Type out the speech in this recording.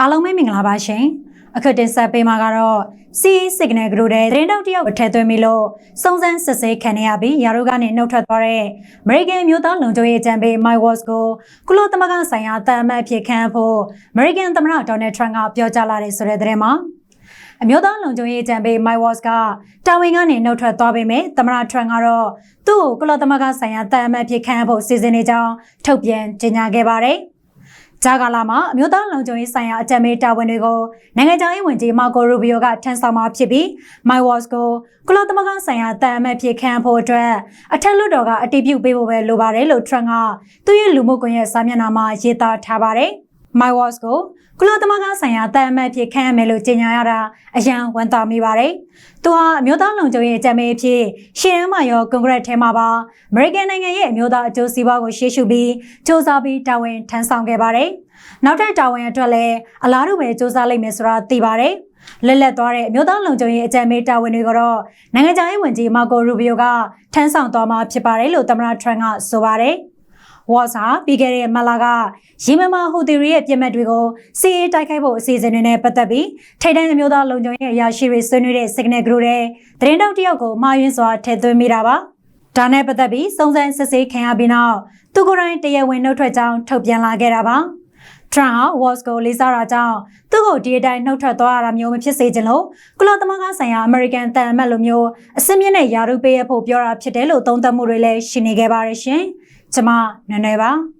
အားလုံးပဲမင်္ဂလာပါရှင်အခုတင်ဆက်ပေးမှာကတော့ CA Signal Group တဲ့သတင်းတောက်တယောက်ထည့်သွင်းပြီးလို့စုံစမ်းစစ်ဆေးခံရပြီးယာတို့ကနေနှုတ်ထွက်သွားတဲ့ American မျိုးသားလုံခြုံရေးအကြံပေး Mike Waltz ကိုကုလသမဂ္ဂဆိုင်ရာတာအမတ်အဖြစ်ခန့်အပ်ဖို့ American သမ္မတ Donald Trump ကပြောကြားလာတဲ့ဆိုတဲ့သတင်းမှာအမျိုးသားလုံခြုံရေးအကြံပေး Mike Waltz ကတာဝန်ကနေနှုတ်ထွက်သွားပေမဲ့သမ္မတ Trump ကတော့သူ့ကိုကုလသမဂ္ဂဆိုင်ရာတာအမတ်အဖြစ်ခန့်အပ်ဖို့စီစဉ်နေကြောင်းထုတ်ပြန်ကြေညာခဲ့ပါတယ်။ ဂျာကာလာမှာအမျိုးသားလုံခြုံရေးဆိုင်ရာအကြံပေးတာဝန်တွေကိုနိုင်ငံခြားရေးဝန်ကြီးမာကိုရူဘီယိုကထမ်းဆောင်မှာဖြစ်ပြီး My Watch ကိုကုလသမဂ္ဂဆိုင်ရာတာအမတ်ဖြစ်ခန့်ဖို့အတွက်အထက်လွှတ်တော်ကအတည်ပြုပေးဖို့ပဲလိုပါတယ်လို့ Trump ကသူ့ရဲ့လူမှုကွန်ရက်စာမျက်နှာမှာရေးသားထားပါတယ်။ My Watch ကိုကုလသမဂ္ဂဆိုင်ရာတာအမတ်ဖြစ်ခန့်ရမယ်လို့ကြေညာရတာအရန်ဝန်တာမိပါတယ်။သူဟာအမျိုးသားလုံခြုံရေးအကြံပေးအဖြစ်ရှေ့တန်းမှာရောကွန်ဂရက်ထဲမှာပါအမေရိကန်နိုင်ငံရဲ့အမျိုးသားအကျိုးစီးပွားကိုရှေ့ရှုပြီးစ조사ပြီးတာဝန်ထမ်းဆောင်ခဲ့ပါတယ်။နောက်ထပ်တာဝန်အတွက်လည်းအလားတူပဲစ조사လိုက်မယ်ဆိုတာသိပါတယ်။လက်လက်သွားတဲ့အမျိုးသားလုံခြုံရေးအကြံပေးတာဝန်တွေကတော့နိုင်ငံခြားရေးဝန်ကြီးမာကိုရူဘီယိုကထမ်းဆောင်သွားမှာဖြစ်ပါတယ်လို့သမ္မတထရန့်ကဆိုပါတယ်။ ဝါစာပြီးခဲ့တဲ့မလာကရီမမာဟူသီရီရဲ့ပြစ်မှတ်တွေကိုစီအေးတိုက်ခိုက်ဖို့အစီအစဉ်တွေနဲ့ပတ်သက်ပြီးထိတ်တန့်အမျိုးသားလုံခြုံရေးအရာရှိတွေဆွေးနွေးတဲ့ Signal Group တဲ့သတင်းတောက်တယောက်ကိုမှားယွင်းစွာထည့်သွင်းမိတာပါ။ဒါနဲ့ပတ်သက်ပြီးစုံစမ်းစစ်ဆေးခံရပြီးနောက်သူကိုယ်တိုင်တရားဝင်နှုတ်ထွက်ကြောင်းထုတ်ပြန်လာခဲ့တာပါ။ Trump ဟာ Walls ကိုလေးစားတာကြောင့်သူ့ကိုဒီအတိုင်းနှုတ်ထွက်သွားရတာမျိုးမဖြစ်စေချင်လို့ကုလသမဂ္ဂဆိုင်ရာ American တန်အမတ်လိုမျိုးအစင်းမြင့်နဲ့ယာရုပေးရဖို့ပြောတာဖြစ်တယ်လို့သုံးသပ်မှုတွေလည်းရှိနေခဲ့ပါတယ်ရှင်။ ကျွန်မနွယ်နွယ်ပါ။